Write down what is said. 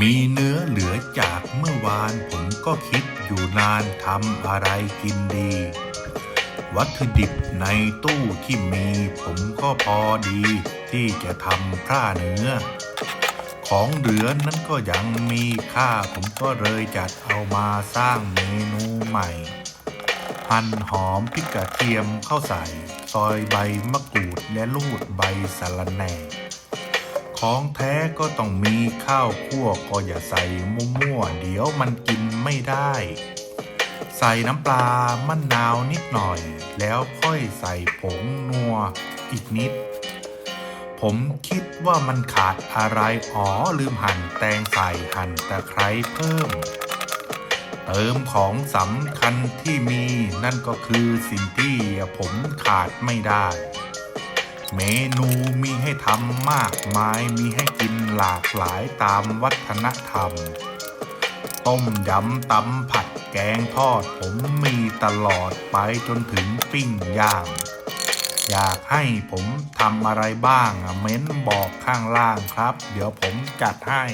มีเนื้อเหลือจากเมื่อวานผมก็คิดอยู่นานทำอะไรกินดี วัตถุดิบในตู้ที่มีผมก็พอดีที่จะทำผ้าเนื้อ ของเหลือนั้นก็ยังมีค่าผมก็เลยจัดเอามาสร้างเมนูใหม่หั่นหอมพริกกระเทียมเข้าใส่ ซอยใบมะกรูดและลูดใบสะระแหน่ ของแท้ก็ต้องมีข้าวคั่วก็อย่าใส่มั่วๆเดี๋ยวมันกินไม่ได้ ใส่น้ำปลามะนนาวนิดหน่อย แล้วค่อยใส่ผงนัวอีกนิด ผมคิดว่ามันขาดอะไร อ๋อลืมหั่นแตงใส่หั่นตะไคร้เพิ่ม เติมของสำคัญที่มีนั่นก็คือสิ่งที่ผมขาดไม่ได้ เมนูมีให้ทำมากมายมีให้กินหลากหลายตามวัฒนธรรม ต้มยำตำผัดแกงทอดผมมีตลอดไปจนถึงปิ้งย่าง อยากให้ผมทำอะไรบ้างอเม้นบอกข้างล่างครับ เดี๋ยวผมจัดให้